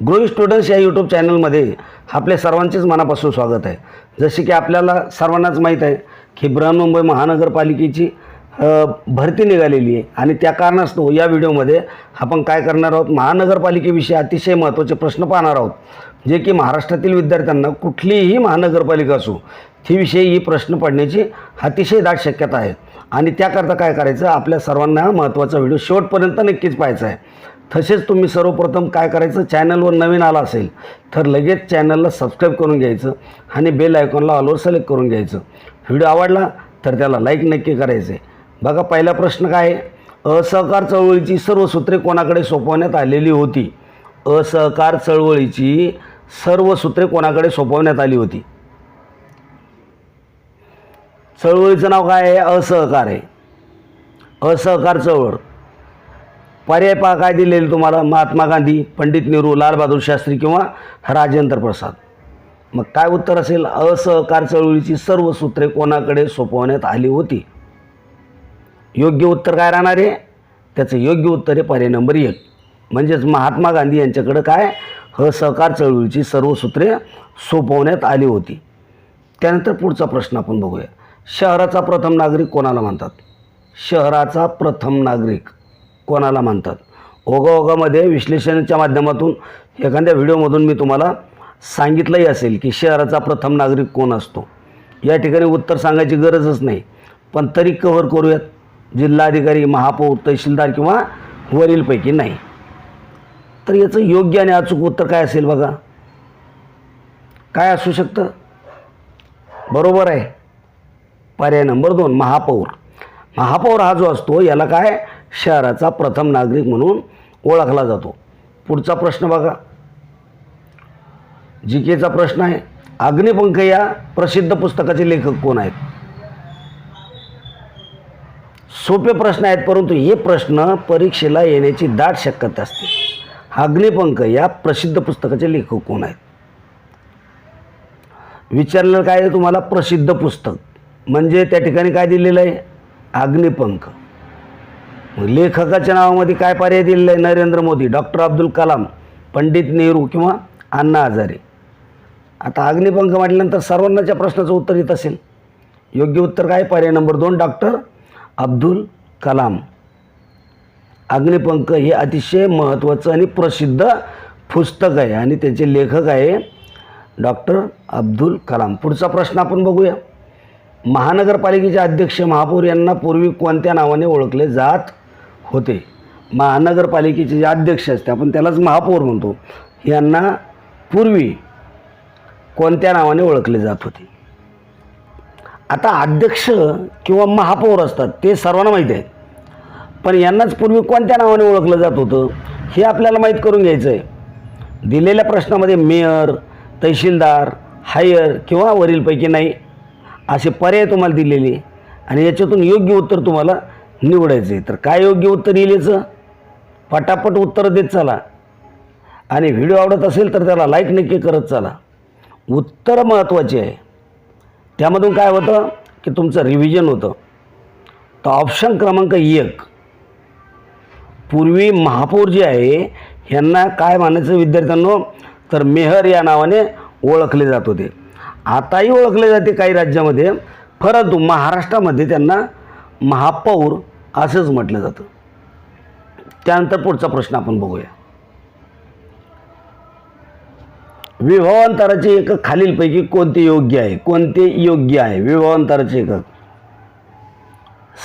ग्रोई students या YouTube चॅनलमध्ये आपल्या सर्वांचेच मनापासून स्वागत आहे. जसे की आपल्याला सर्वांनाच माहीत आहे की बृहन्मुंबई महानगरपालिकेची भरती निघालेली आहे आणि त्या कारणास्तव या व्हिडिओमध्ये आपण काय करणार आहोत? महानगरपालिकेविषयी अतिशय महत्त्वाचे प्रश्न पाहणार आहोत. जे की महाराष्ट्रातील विद्यार्थ्यांना कुठलीही महानगरपालिका असो तीविषयी ही प्रश्न पडण्याची अतिशय दाट शक्यता आहे. आणि त्याकरता काय करायचं? आपल्या सर्वांना हा महत्त्वाचा व्हिडिओ शेवटपर्यंत नक्कीच पाहायचा आहे. तसेच तुम्ही सर्वप्रथम काय करायचं? चॅनलवर नवीन आला असेल तर लगेच चॅनलला सबस्क्राईब करून घ्यायचं आणि बेल आयकॉनला ऑलवर सिलेक्ट करून घ्यायचं. व्हिडिओ आवडला तर त्याला लाईक नक्की करायचं. आहे बघा पहिला प्रश्न काय आहे? असहकार चळवळीची सर्व सूत्रे कोणाकडे सोपवण्यात आलेली होती? असहकार चळवळीची सर्व सूत्रे कोणाकडे सोपवण्यात आली होती? चळवळीचं नाव काय आहे? असहकार आहे. असहकार चळवळ. पर्याय पहा काय दिलेले तुम्हाला? महात्मा गांधी पंडित नेहरू लालबहादूर शास्त्री किंवा राजेंद्र प्रसाद. मग काय उत्तर असेल? असहकार चळवळीची सर्व सूत्रे कोणाकडे सोपवण्यात आली होती? योग्य उत्तर काय राहणार आहे? त्याचं योग्य उत्तर आहे पर्याय नंबर एक. म्हणजेच महात्मा गांधी यांच्याकडं काय? असहकार चळवळीची सर्व सूत्रे सोपवण्यात आली होती. त्यानंतर पुढचा प्रश्न आपण बघूया. शहराचा प्रथम नागरिक कोणाला म्हणतात? शहराचा प्रथम नागरिक. कोणाला म्हणतात ओघाओघामध्ये विश्लेषणाच्या माध्यमातून एखाद्या व्हिडिओमधून मी तुम्हाला सांगितलंही असेल की शहराचा प्रथम नागरिक कोण असतो? या ठिकाणी उत्तर सांगायची गरजच नाही. पण तरी कव्हर करूयात. जिल्हाधिकारी महापौर तहसीलदार किंवा वरीलपैकी नाही. तर याचं योग्य आणि अचूक उत्तर काय असेल बघा? काय असू शकतं? बरोबर आहे. पर्याय नंबर दोन महापौर. महापौर हा जो असतो याला काय शहराचा प्रथम नागरिक म्हणून ओळखला जातो. पुढचा प्रश्न बघा. जी केचा प्रश्न आहे अग्निपंख या प्रसिद्ध पुस्तकाचे लेखक कोण आहेत? सोपे प्रश्न आहेत परंतु हे प्रश्न परीक्षेला येण्याची दाट शक्यता असते. अग्निपंख या प्रसिद्ध पुस्तकाचे लेखक कोण आहेत? विचारलेलं काय आहे तुम्हाला? प्रसिद्ध पुस्तक. म्हणजे त्या ठिकाणी काय दिलेलं आहे? अग्निपंख मग लेखकाच्या नावामध्ये काय पर्याय दिलेला आहे नरेंद्र मोदी? डॉक्टर अब्दुल कलाम पंडित नेहरू किंवा अण्णा हजारे. आता अग्निपंख म्हटल्यानंतर सर्वांनाच्या प्रश्नाचं उत्तर येत असेल. योग्य उत्तर काय? पर्याय नंबर दोन डॉक्टर अब्दुल कलाम. अग्निपंख हे अतिशय महत्त्वाचं आणि प्रसिद्ध पुस्तक आहे आणि त्याचे लेखक आहे डॉक्टर अब्दुल कलाम. पुढचा प्रश्न आपण बघूया. महानगरपालिकेचे अध्यक्ष महापौर यांना पूर्वी कोणत्या नावाने ओळखले जात होते. महानगरपालिकेचे जे अध्यक्ष असते आपण त्यालाच महापौर म्हणतो. यांना पूर्वी कोणत्या नावाने ओळखले जात होते? आता अध्यक्ष किंवा महापौर असतात ते सर्वांना माहीत आहे पण यांनाच पूर्वी कोणत्या नावाने ओळखलं जात होतं हे आपल्याला माहीत करून घ्यायचं आहे दिलेल्या प्रश्नामध्ये मेयर तहसीलदार हायर किंवा वरीलपैकी नाही असे पर्याय तुम्हाला दिलेले. आणि याच्यातून योग्य उत्तर तुम्हाला निवडायचं आहे तर काय योग्य उत्तर येईल याचं? पटापट उत्तर देत चला. आणि व्हिडिओ आवडत असेल तर त्याला लाईक नक्की करत चला. उत्तर महत्त्वाचे आहे. त्यामधून काय होतं की तुमचं रिव्हिजन होतं. तर ऑप्शन क्रमांक एक. पूर्वी महापौर जे आहे ह्यांना काय मानायचं विद्यार्थ्यांनो? तर मेहर या नावाने ओळखले जात होते. आताही ओळखले जाते काही राज्यामध्ये. परंतु महाराष्ट्रामध्ये त्यांना महापौर असंच म्हटलं जातं. त्यानंतर पुढचा प्रश्न आपण बघूया. विभावांतराचे एकक खालीलपैकी कोणते योग्य आहे? कोणते योग्य आहे? विभावांतराचे एकक.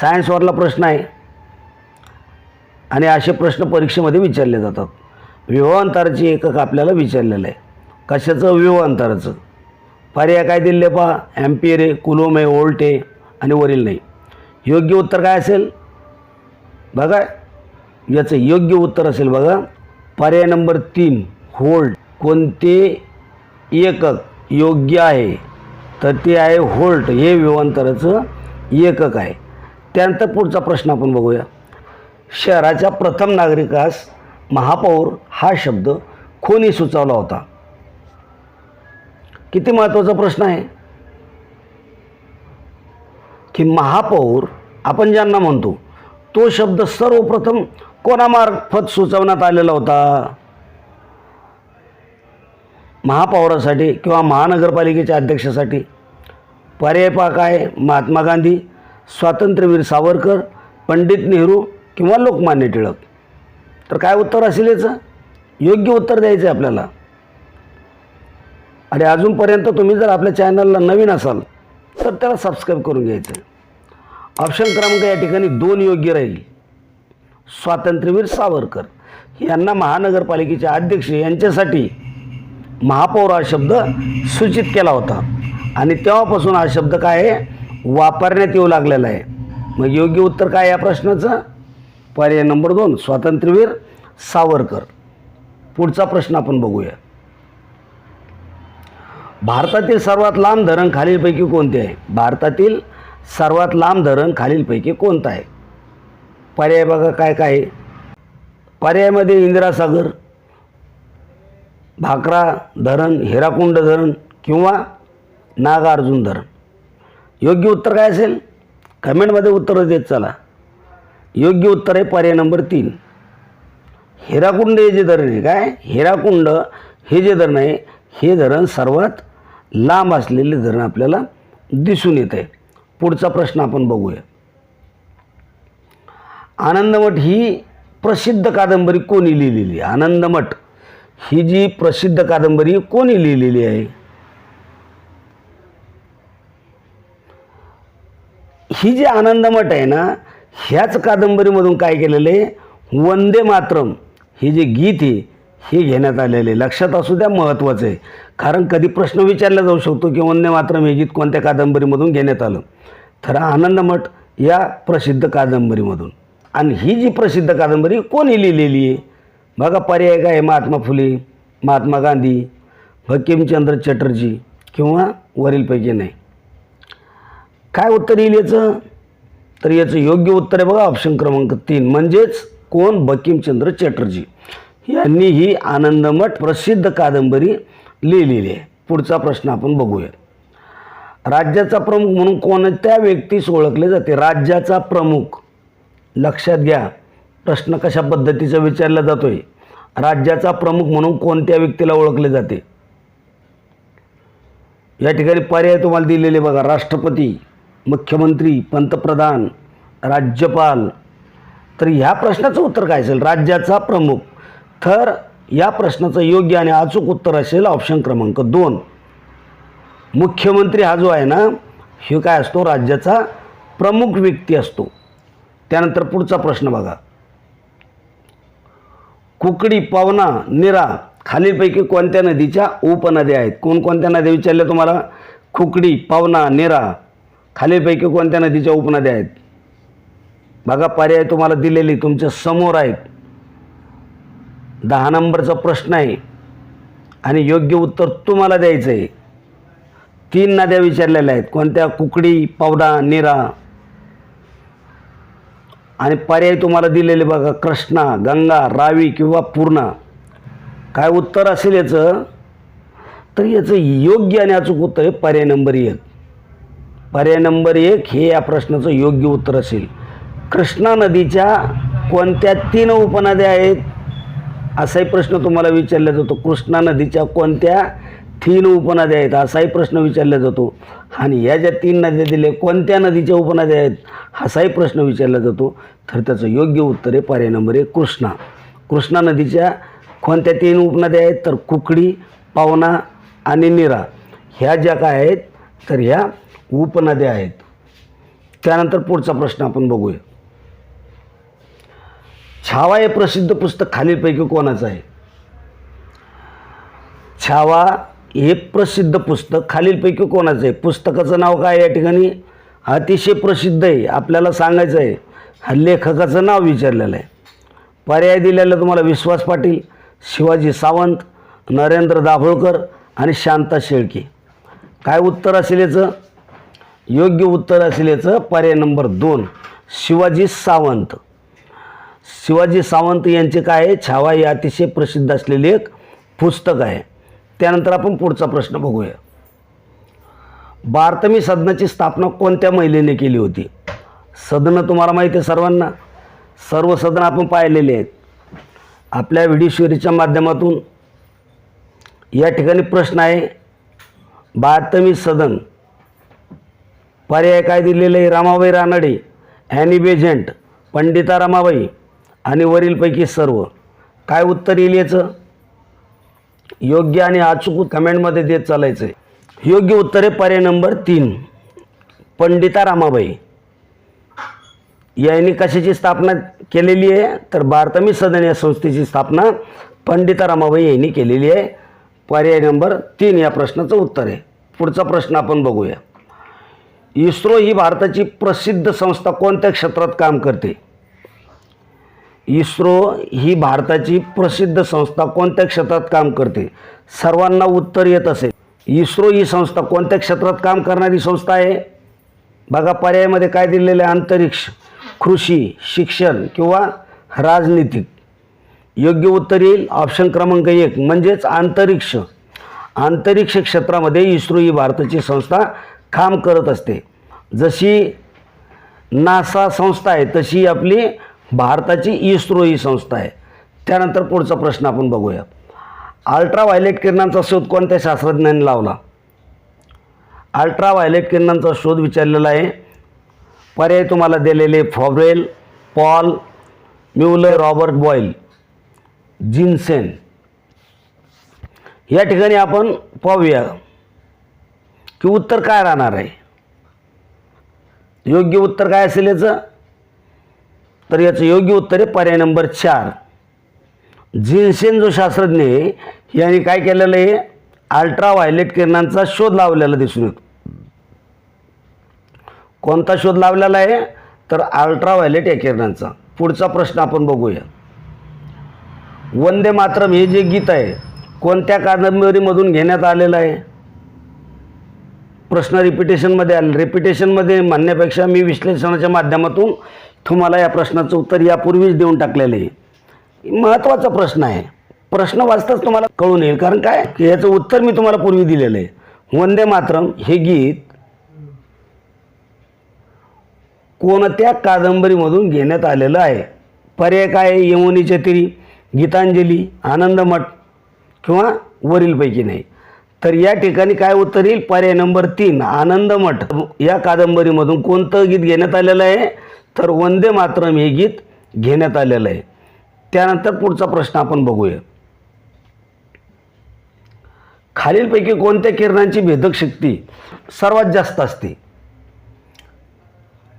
सायन्सवरला प्रश्न आहे. आणि असे प्रश्न परीक्षेमध्ये विचारले जातात. विभावांतराचे एकक आपल्याला विचारलेलं आहे. कशाचं? विभावांतराचं. पर्याय काय दिले पहा? ॲम्पियर आहे कुलोम आहे ओल्ट आहे आणि वरील नाही. योग्य उत्तर काय असेल? बघा याचं योग्य उत्तर असेल बघा. पर्याय नंबर तीन होल्ड कोणते एकक योग्य आहे? तर ते आहे होल्ट हे विभावांतराचं एकक आहे. त्यानंतर पुढचा प्रश्न आपण बघूया. शहराच्या प्रथम नागरिकास महापौर हा शब्द कोणी सुचवला होता? किती महत्त्वाचा प्रश्न आहे? की महापौर आपण ज्यांना म्हणतो तो शब्द सर्वप्रथम कोणामार्फत सुचवण्यात आलेला होता? महापौरासाठी किंवा महानगरपालिकेच्या अध्यक्षासाठी. पर्याय पा काय? महात्मा गांधी स्वातंत्र्यवीर सावरकर पंडित नेहरू किंवा लोकमान्य टिळक. तर काय उत्तर असेल याचं? योग्य उत्तर द्यायचं आहे आपल्याला. आणि अजूनपर्यंत तुम्ही जर आपल्या चॅनलला नवीन असाल तर त्याला सबस्क्राईब करून घ्यायचं आहे ऑप्शन क्रमांक या ठिकाणी दोन योग्य राहील. स्वातंत्र्यवीर सावरकर. यांना महानगरपालिकेचे अध्यक्ष यांच्यासाठी महापौर हा शब्द सूचित केला होता. आणि तेव्हापासून हा शब्द काय आहे? वापरण्यात येऊ लागलेला आहे. मग योग्य उत्तर काय या प्रश्नाचं? पर्याय नंबर दोन स्वातंत्र्यवीर सावरकर. पुढचा प्रश्न आपण बघूया. भारतातील सर्वात लांब धरण खालीलपैकी कोणते आहे? भारतातील सर्वात लांब धरण खालीलपैकी कोणतं आहे? पर्याय बघा काय काय आहे. पर्यायामध्ये इंदिरासागर भाकरा धरण हिराकुंड धरण किंवा नागार्जुन धरण. योग्य उत्तर काय असेल? कमेंटमध्ये उत्तरं देत चला. योग्य उत्तर आहे पर्याय नंबर तीन. हिराकुंड हे जे धरण आहे काय? हिराकुंड हे जे धरण आहे हे धरण सर्वात लांब असलेले धरण आपल्याला दिसून येत आहे. पुढचा प्रश्न आपण बघूया. आनंदमठ ही प्रसिद्ध कादंबरी कोणी लिहिलेली? आहे आनंदमठ ही जी प्रसिद्ध कादंबरी कोणी लिहिलेली आहे? ही जी आनंदमठ आहे ना ह्याच कादंबरीमधून काय केलेलं आहे? वंदे मातरम हे जे गीत आहे हे घेण्यात आलेले आहे. लक्षात असू द्या महत्त्वाचं आहे. कारण कधी प्रश्न विचारला जाऊ शकतो की वंदे मातरम हे गीत कोणत्या कादंबरीमधून घेण्यात आलं? तर आनंदमठ या प्रसिद्ध कादंबरीमधून. आणि ही जी प्रसिद्ध कादंबरी कोणी लिहिलेली आहे? बघा पर्याय काय महात्मा फुले महात्मा गांधी बंकिमचंद्र चटर्जी किंवा वरीलपैकी नाही. काय उत्तर येईल याचं? तर याचं योग्य उत्तर आहे बघा ऑप्शन क्रमांक तीन. म्हणजेच कोण? बंकिमचंद्र चटर्जी. यांनी ही आनंदमठ प्रसिद्ध कादंबरी लिहिलेली आहे. पुढचा प्रश्न आपण बघूया. राज्याचा प्रमुख म्हणून कोणत्या व्यक्तीस ओळखले जाते? राज्याचा प्रमुख. लक्षात घ्या प्रश्न कशा पद्धतीचा विचारला जातोय? राज्याचा प्रमुख म्हणून कोणत्या व्यक्तीला ओळखले जाते? या ठिकाणी पर्याय तुम्हाला दिलेले बघा. राष्ट्रपती मुख्यमंत्री पंतप्रधान राज्यपाल. तर ह्या प्रश्नाचं उत्तर काय असेल? राज्याचा प्रमुख. तर या प्रश्नाचं योग्य आणि अचूक उत्तर असेल ऑप्शन क्रमांक दोन. मुख्यमंत्री हा जो आहे ना हे काय असतो? राज्याचा प्रमुख व्यक्ती असतो. त्यानंतर पुढचा प्रश्न बघा. कुकडी पवना निरा खालीलपैकी कोणत्या नदीच्या उपनद्या आहेत? कोणकोणत्या नद्या विचारल्या तुम्हाला? खुकडी पवना निरा खालीलपैकी कोणत्या नदीच्या उपनद्या आहेत? बघा पर्याय तुम्हाला दिलेली तुमच्यासमोर आहेत. दहा नंबरचा प्रश्न आहे. आणि योग्य उत्तर तुम्हाला द्यायचं आहे. तीन नद्या विचारलेल्या आहेत. कोणत्या? कुकडी पावडा निरा. आणि पर्याय तुम्हाला दिलेले बघा. कृष्णा गंगा रावी किंवा पूर्णा. काय उत्तर असेल याचं? तर याचं योग्य आणि अचूक उत्तर आहे पर्याय नंबर एक. पर्याय नंबर एक हे या प्रश्नाचं योग्य उत्तर असेल. कृष्णा नदीच्या कोणत्या तीन उपनद्या आहेत? असाही प्रश्न तुम्हाला विचारला जातो. कृष्णा नदीच्या कोणत्या तीन उपनद्या आहेत? असाही प्रश्न विचारला जातो. आणि या ज्या तीन नद्या दिल्या कोणत्या नदीच्या उपनद्या आहेत? असाही प्रश्न विचारला जातो. तर त्याचं योग्य उत्तर आहे पर्याय नंबर एक कृष्णा. कृष्णा नदीच्या कोणत्या तीन उपनद्या आहेत? तर कुकडी पावना आणि निरा. ह्या ज्या काय आहेत? तर ह्या उपनद्या आहेत. त्यानंतर पुढचा प्रश्न आपण बघूया. छावा हे प्रसिद्ध पुस्तक खालीलपैकी कोणाचं आहे? छावा हे प्रसिद्ध पुस्तक खालीलपैकी कोणाचं आहे? पुस्तकाचं नाव काय आहे या ठिकाणी? अतिशय प्रसिद्ध आहे. आपल्याला सांगायचं आहे हा लेखकाचं नाव विचारलेलं आहे. पर्याय दिलेलं तुम्हाला विश्वास पाटील शिवाजी सावंत नरेंद्र दाभोळकर आणि शांता शेळके. काय उत्तर असेल याचं? योग्य उत्तर असेल याचं पर्याय नंबर दोन शिवाजी सावंत. शिवाजी सावंत यांचे काय आहे? छावा हे अतिशय प्रसिद्ध असलेले एक पुस्तक आहे. त्यानंतर आपण पुढचा प्रश्न बघूया. बारतमी सदनाची स्थापना कोणत्या महिलेने केली होती? सदनं तुम्हाला माहिती आहे सर्वांना. सर्व सदन आपण पाहिलेले आहेत. आपल्या व्हिडिओशिरीच्या माध्यमातून या ठिकाणी प्रश्न आहे बातमी सदन. पर्याय काय दिलेलं आहे? रामाबाई रानडे ॲनी बेजंट पंडिता रमाबाई आणि वरीलपैकी सर्व. काय उत्तर येईल याचं योग्य आणि अचूक कमेंटमध्ये देत चालायचं आहे योग्य उत्तर आहे पर्याय नंबर तीन. पंडिता रामाबाई. यांनी कशाची स्थापना केलेली आहे? तर भारतमी सदन या संस्थेची स्थापना पंडिता रामाबाई यांनी केलेली आहे. पर्याय नंबर तीन या प्रश्नाचं उत्तर आहे. पुढचा प्रश्न आपण बघूया. इस्रो ही भारताची प्रसिद्ध संस्था कोणत्या क्षेत्रात काम करते? इस्रो ही भारताची प्रसिद्ध संस्था कोणत्या क्षेत्रात काम करते? सर्वांना उत्तर येत असेल. इस्रो ही संस्था कोणत्या क्षेत्रात काम करणारी संस्था आहे? बघा पर्यायामध्ये काय दिलेलं आहे? अंतरिक्ष कृषी शिक्षण किंवा राजनीतिक योग्य उत्तर येईल? ऑप्शन क्रमांक एक म्हणजेच अंतरिक्ष. अंतरिक्ष क्षेत्रामध्ये इस्रो ही भारताची संस्था काम करत असते. जशी नासा संस्था आहे तशी आपली भारताची इस्रो ही संस्था आहे. त्यानंतर पुढचा प्रश्न आपण बघूया. अल्ट्रा व्हायलेट किरणांचा शोध कोणत्या शास्त्रज्ञांनी लावला? अल्ट्रा व्हायलेट किरणांचा शोध विचारलेला आहे. पर्याय तुम्हाला दिलेले फॉब्रेल पॉल म्युलर रॉबर्ट बॉईल जिन्सेन. या ठिकाणी आपण पाहूया की उत्तर काय राहणार आहे? योग्य उत्तर काय असेल याचं? तर याचं योग्य उत्तर आहे पर्याय नंबर चार. जिनसेन जो शास्त्रज्ञ आहे याने काय केलेलं आहे? अल्ट्रा व्हायलेट किरणांचा शोध लावलेला दिसून येतो. कोणता शोध लावलेला आहे? तर अल्ट्रा व्हायलेट या किरणांचा. पुढचा प्रश्न आपण बघूया. वंदे मातरम हे जे गीत आहे कोणत्या कादंबरीमधून घेण्यात आलेलं आहे? प्रश्न रिपिटेशनमध्ये आले. रिपिटेशनमध्ये म्हणण्यापेक्षा मी विश्लेषणाच्या माध्यमातून तुम्हाला या प्रश्नाचं उत्तर यापूर्वीच देऊन टाकलेलं आहे. महत्त्वाचा प्रश्न आहे. प्रश्न वाचताच तुम्हाला कळून येईल. कारण काय? की याचं उत्तर मी तुम्हाला पूर्वी दिलेलं आहे. वंदे मातरम हे गीत कोणत्या कादंबरीमधून घेण्यात आलेलं आहे? पर्याय काय आहे? चतिरी गीतांजली आनंदमठ किंवा वरीलपैकी नाही. तर या ठिकाणी काय उत्तर येईल? पर्याय नंबर तीन आनंदमठ या कादंबरीमधून कोणतं गीत घेण्यात आलेलं आहे? तर वंदे मातरम हे गीत घेण्यात आलेलं आहे. त्यानंतर पुढचा प्रश्न आपण बघूया. खालीलपैकी कोणत्या किरणांची भेदक शक्ती सर्वात जास्त असते?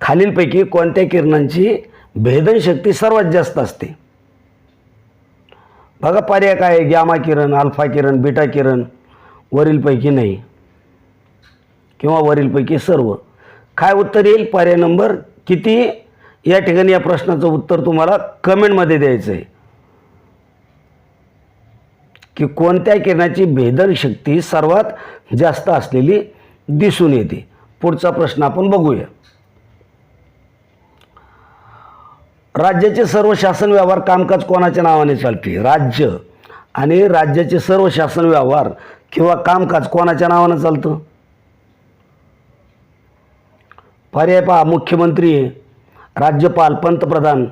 खालीलपैकी कोणत्या किरणांची भेदन शक्ती सर्वात जास्त असते? बघा पर्याय काय आहे? गॅमा किरण अल्फा किरण बीटा किरण वरीलपैकी नाही किंवा वरीलपैकी सर्व. काय उत्तर येईल? पर्याय नंबर किती या ठिकाणी या प्रश्नाचं उत्तर तुम्हाला कमेंटमध्ये द्यायचं आहे की कोणत्या किरणाची भेदन शक्ती सर्वात जास्त असलेली दिसून येते? पुढचा प्रश्न आपण बघूया. राज्याचे सर्व शासन व्यवहार कामकाज कोणाच्या नावाने चालते? राज्य. आणि राज्याचे सर्व शासन व्यवहार किंवा कामकाज कोणाच्या नावानं चालतं? पर्याय पहा मुख्यमंत्री राज्यपाल पंतप्रधान.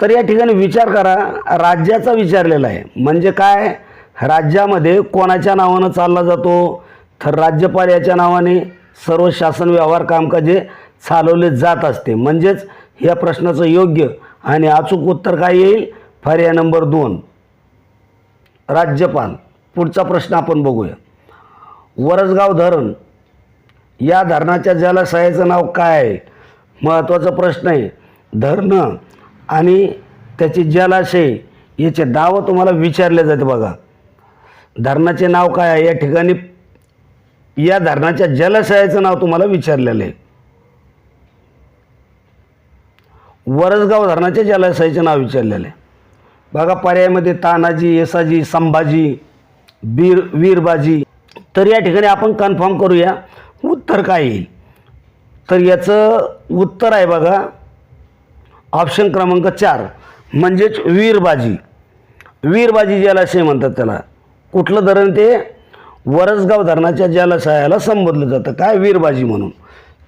तर या ठिकाणी विचार करा राज्याचा विचारलेला आहे. म्हणजे काय? राज्यामध्ये कोणाच्या नावानं चालला जातो? तर राज्यपाल याच्या नावाने सर्व शासन व्यवहार कामकाजे चालवले जात असते. म्हणजेच या प्रश्नाचं योग्य आणि अचूक उत्तर काय येईल? पर्याय नंबर दोन. राज्यपाल पुढचा प्रश्न आपण बघूया. वरसगाव धरण या धरणाच्या जलाशयाचं नाव काय आहे? महत्त्वाचा प्रश्न आहे. धरणं आणि त्याचे जलाशय याचे नावं तुम्हाला विचारले जाते बघा. धरणाचे नाव काय आहे? या ठिकाणी या धरणाच्या जलाशयाचं नाव तुम्हाला विचारलेलं आहे. वरसगाव धरणाच्या जलाशयाचे नाव विचारलेलं आहे. बघा पर्यायामध्ये तानाजी येसाजी संभाजी बीर वीरबाजी. तर या ठिकाणी आपण कन्फर्म करूया. उत्तर काय येईल? तर याचं उत्तर आहे बघा ऑप्शन क्रमांक चार म्हणजेच वीरबाजी. वीरबाजी जलाशय म्हणतात त्याला कुठलं धरण ते? वरसगाव धरणाच्या जलाशयाला संबोधलं जातं. काय? वीरबाजी म्हणून.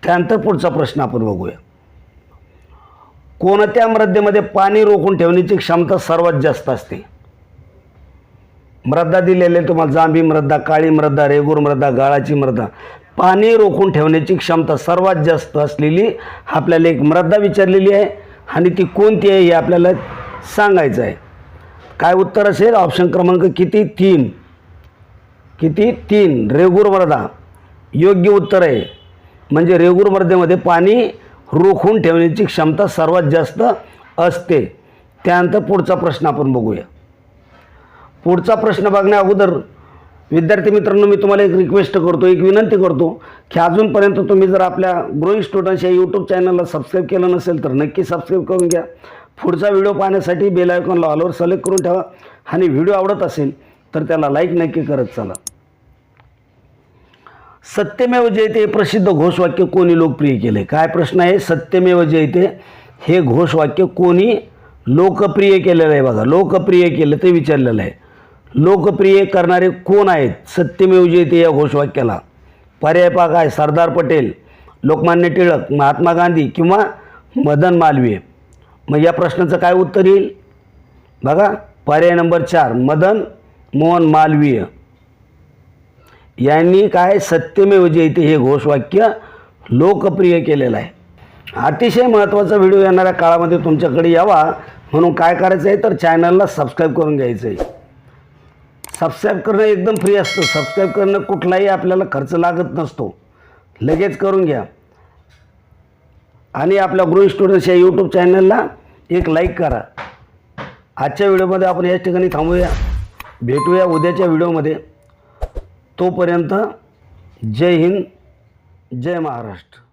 त्यानंतर पुढचा प्रश्न आपण बघूया. कोणत्या मृदेमध्ये पाणी रोखून ठेवण्याची क्षमता सर्वात जास्त असते? मृदा दिलेले तुम्हाला जांभी मृदा काळी मृदा रेगूर मृदा गाळाची मृदा. पाणी रोखून ठेवण्याची क्षमता सर्वात जास्त असलेली आपल्याला एक मृदा विचारलेली आहे. आणि ती कोणती आहे हे आपल्याला सांगायचं आहे. काय उत्तर असेल? ऑप्शन क्रमांक किती? तीन. किती? तीन. रेगूर मृदा. योग्य उत्तर आहे. म्हणजे रेगूर मृदेमध्ये पाणी रोखून ठेवण्याची क्षमता सर्वात जास्त असते. त्यानंतर पुढचा प्रश्न आपण बघूया. पुढचा प्रश्न बघण्या अगोदर विद्यार्थी मित्रांनो मी तुम्हाला एक रिक्वेस्ट करतो एक विनंती करतो की अजूनपर्यंत तुम्ही जर आपल्या ग्रोईंग स्टुडंट्स या यूट्यूब चॅनलला सबस्क्राईब केलं नसेल तर नक्की सबस्क्राईब करून घ्या. पुढचा व्हिडिओ पाहण्यासाठी बेल आयकॉनला ऑलवर सिलेक्ट करून ठेवा. आणि व्हिडिओ आवडत असेल तर त्याला लाईक नक्की करत चला. सत्यमेव जयते हे प्रसिद्ध घोषवाक्य कोणी लोकप्रिय केले काय प्रश्न आहे? सत्यमेव जयते हे घोषवाक्य कोणी लोकप्रिय केलेलं आहे बघा. लोकप्रिय केलं ते विचारलेलं आहे. लोकप्रिय करणारे कोण आहेत? सत्यमेव जयते या घोषवाक्याला. पर्याय पाक काय सरदार पटेल लोकमान्य टिळक महात्मा गांधी किंवा मदन मालवीय. मग या प्रश्नाचं काय उत्तर येईल? बघा पर्याय नंबर चार मदन मोहन मालवीय. यांनी काय? सत्यमेव जयते हे घोषवाक्य लोकप्रिय केलेलं आहे. अतिशय महत्त्वाचा व्हिडिओ येणाऱ्या काळामध्ये तुमच्याकडे यावा. म्हणून काय करायचं आहे तर चॅनलला सबस्क्राईब करून घ्यायचं आहे सबस्क्राईब करणं एकदम फ्री असतं. सबस्क्राईब करणं कुठलाही आपल्याला खर्च लागत नसतो. लगेच करून घ्या. आणि आपल्या गृह स्टुडंट्स या यूट्यूब चॅनलला एक लाईक करा. आजच्या व्हिडिओमध्ये आपण याच ठिकाणी थांबूया. भेटूया उद्याच्या व्हिडिओमध्ये. तोपर्यंत जय हिंद जय महाराष्ट्र.